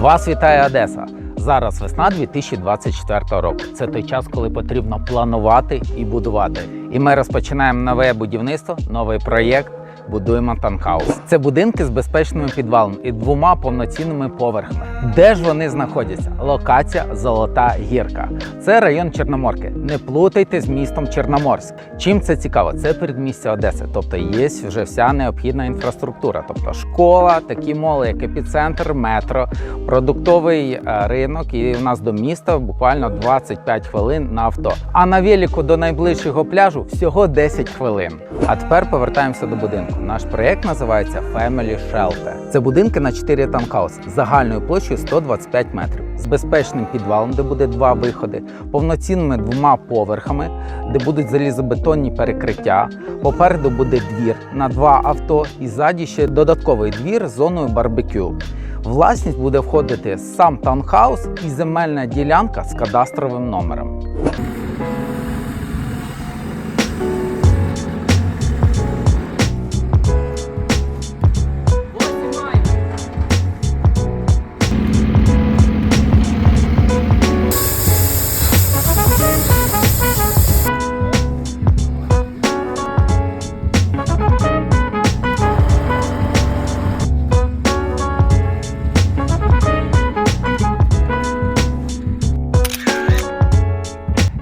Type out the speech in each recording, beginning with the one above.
Вас вітає Одеса. Зараз весна 2024 року. Це той час, коли потрібно планувати і будувати. І ми розпочинаємо нове будівництво, новий проєкт. Будуємо танхаус. Це будинки з безпечними підвалами і двома повноцінними поверхами. Де ж вони знаходяться? Локація Золота Гірка. Це район Чорноморки. Не плутайте з містом Чорноморськ. Чим це цікаво? Це передмістя Одеси, тобто є вже вся необхідна інфраструктура, тобто школа, такі моли, як епіцентр, метро, продуктовий е, ринок. І у нас до міста буквально 25 хвилин на авто. А на велику до найближчого пляжу всього 10 хвилин. А тепер повертаємося до будинку. Наш проєкт називається Family Shelter. Це будинки на 4 танкаус загальною площею 125 метрів, з безпечним підвалом, де буде два виходи, повноцінними двома поверхами, де будуть залізобетонні перекриття. Попереду буде двір на два авто, і ззаді ще додатковий двір з зоною барбекю. Власність буде входити сам таунхаус і земельна ділянка з кадастровим номером.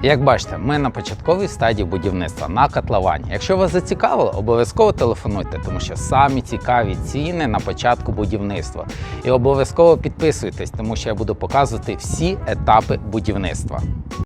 Як бачите, ми на початковій стадії будівництва на котловані. Якщо вас зацікавило, обов'язково телефонуйте, тому що самі цікаві ціни на початку будівництва. І обов'язково підписуйтесь, тому що я буду показувати всі етапи будівництва.